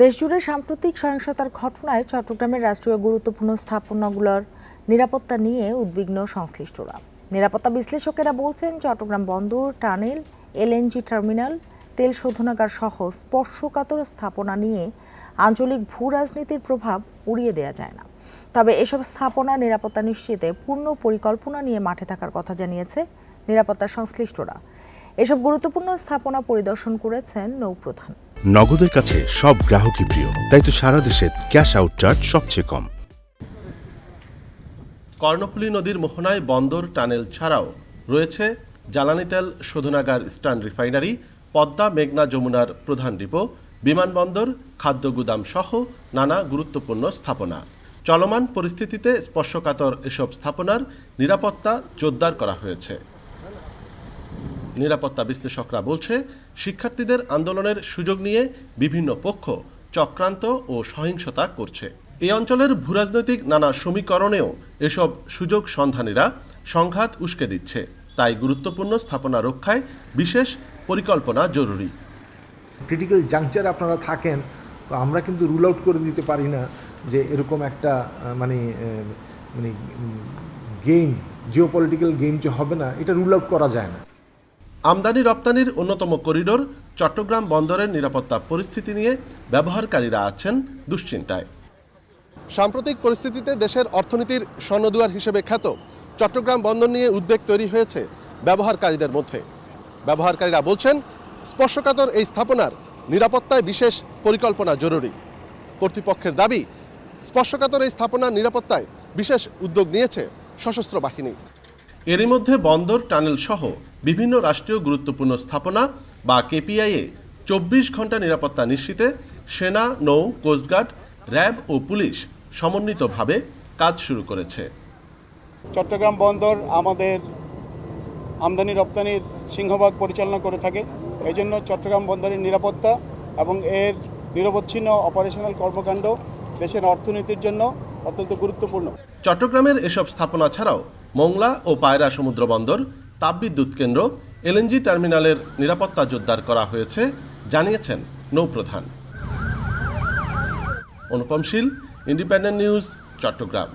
দেশজুড়ে সাম্প্রতিক সহিংসতার ঘটনায় চট্টগ্রামের রাষ্ট্রীয় গুরুত্বপূর্ণ স্থাপনাগুলোর নিরাপত্তা নিয়ে উদ্বিগ্ন সংশ্লিষ্টরা। নিরাপত্তা বিশ্লেষকেরা বলছেন, চট্টগ্রাম বন্দর, টানেল, এলএনজি টার্মিনাল, তেল শোধনাগার সহ স্পর্শকাতর স্থাপনা নিয়ে আঞ্চলিক ভূ রাজনীতির প্রভাব উড়িয়ে দেওয়া যায় না। তবে এসব স্থাপনা নিরাপত্তা নিশ্চিতে পূর্ণ পরিকল্পনা নিয়ে মাঠে থাকার কথা জানিয়েছে নিরাপত্তা সংশ্লিষ্টরা। এসব গুরুত্বপূর্ণ স্থাপনা পরিদর্শন করেছেন নৌপ্রধান। নগদের কাছে সব গ্রাহকই প্রিয়। তাই তো সারা দেশে ক্যাশ আউট চার্জ সবচেয়ে কম। কর্ণফুলী নদীর মোহনায় বন্দর টানেল ছাড়াও রয়েছে জ্বালানি তেল শোধনাগার স্টান রিফাইনারি, পদ্মা মেঘনা যমুনার প্রধান ডিপো বিমানবন্দর খাদ্য গুদাম সহ নানা গুরুত্বপূর্ণ স্থাপনা। চলমান পরিস্থিতিতে স্পর্শকাতর এসব স্থাপনার নিরাপত্তা জোরদার করা হয়েছে। নিরাপত্তা বিশ্লেষকরা বলছে, শিক্ষার্থীদের আন্দোলনের সুযোগ নিয়ে বিভিন্ন পক্ষ চক্রান্ত ও সহিংসতা করছে। এই অঞ্চলের ভূরাজনৈতিক নানা সমীকরণেও এসব সুযোগ সন্ধানীরা সংঘাত উস্কে দিচ্ছে। তাই গুরুত্বপূর্ণ স্থাপনা রক্ষায় বিশেষ পরিকল্পনা জরুরি। ক্রিটিক্যাল জাংচারে আপনারা থাকেন, তো আমরা কিন্তু রুল আউট করে দিতে পারি না যে এরকম একটা মানে মানে গেম জিও পলিটিক্যাল গেম যে হবে না, এটা রুল আউট করা যায় না। আমদানি রপ্তানির অন্যতম করিডোর চট্টগ্রাম বন্দরের নিরাপত্তা পরিস্থিতি নিয়ে ব্যবহারকারীরা আছেন দুশ্চিন্তায়। সাম্প্রতিক পরিস্থিতিতে দেশের অর্থনীতির স্বর্ণদুয়ার হিসেবে খ্যাত চট্টগ্রাম বন্দর নিয়ে উদ্বেগ তৈরি হয়েছে ব্যবহারকারীদের মধ্যে। ব্যবহারকারীরা বলছেন স্পর্শকাতর এই স্থাপনার নিরাপত্তায় বিশেষ পরিকল্পনা জরুরি। কর্তৃপক্ষের দাবি স্পর্শকাতর এই স্থাপনার নিরাপত্তায় বিশেষ উদ্যোগ নিয়েছে সশস্ত্র বাহিনী। এরই মধ্যে বন্দর টানেল সহ বিভিন্ন রাষ্ট্রীয় গুরুত্বপূর্ণ স্থাপনা বা কেপিআইয়ে চব্বিশ ঘণ্টা নিরাপত্তা নিশ্চিতে সেনা নৌ কোস্টগার্ড র্যাব ও পুলিশ সমন্বিতভাবে কাজ শুরু করেছে। চট্টগ্রাম বন্দর আমাদের আমদানি রপ্তানির সিংহভাগ পরিচালনা করে থাকে। এই জন্য চট্টগ্রাম বন্দরের নিরাপত্তা এবং এর নিরবচ্ছিন্ন অপারেশনাল কর্মকাণ্ড দেশের অর্থনীতির জন্য অত্যন্ত গুরুত্বপূর্ণ। চট্টগ্রামের এসব স্থাপনা ছাড়াও মোংলা ও পায়রা সমুদ্র বন্দর তাপবিদ্যুৎ কেন্দ্র এলএনজি টার্মিনালের নিরাপত্তা জোরদার করা হয়েছে জানিয়েছেন নৌপ্রধান। Anupam Shil independent news Chittagong.